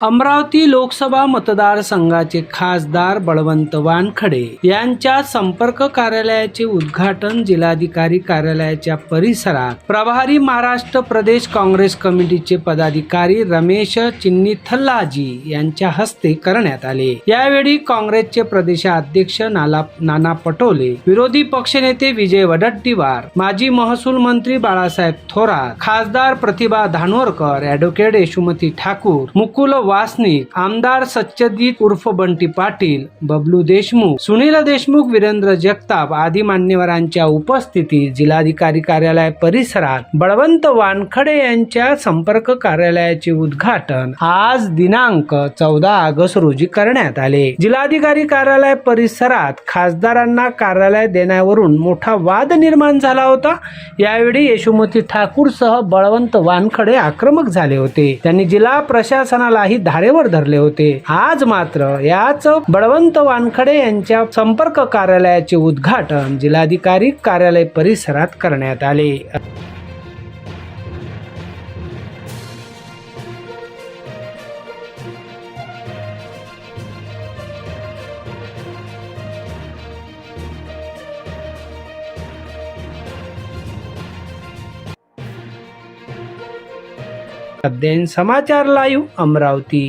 अमरावती लोकसभा मतदारसंघाचे खासदार बळवंत वानखडे यांच्या संपर्क कार्यालयाचे उद्घाटन जिल्हाधिकारी कार्यालयाच्या परिसरात प्रभारी महाराष्ट्र प्रदेश काँग्रेस कमिटीचे पदाधिकारी रमेश चिन्नीथल्लाजी यांच्या हस्ते करण्यात आले. यावेळी काँग्रेसचे प्रदेशाध्यक्ष नाला नाना पटोले विरोधी पक्षनेते विजय वडट्टीवार माजी महसूल मंत्री बाळासाहेब थोरात खासदार प्रतिभा धानोरकर ऍडव्होकेट यशुमती ठाकूर मुकुल वासनिक आमदार सत्यजित उर्फ बंटी पाटील बबलू देशमुख सुनील देशमुख वीरेंद्र जगताप आदी मान्यवरांच्या उपस्थितीत जिल्हाधिकारी कार्यालय परिसरात बळवंत वानखडे यांच्या संपर्क कार्यालयाचे उद्घाटन आज दिनांक चौदा ऑगस्ट रोजी करण्यात आले. जिल्हाधिकारी कार्यालय परिसरात खासदारांना कार्यालय देण्यावरून मोठा वाद निर्माण झाला होता. यावेळी यशोमती ठाकूर सह बळवंत वानखडे आक्रमक झाले होते. त्यांनी जिल्हा प्रशासनालाही धारेवर धरले होते. आज मात्र याच बळवंत वानखडे यांच्या संपर्क कार्यालयाचे उद्घाटन जिल्हाधिकारी कार्यालय परिसरात करण्यात आले. અધ્યયન સમાચાર લાઈવ અમરાવતી.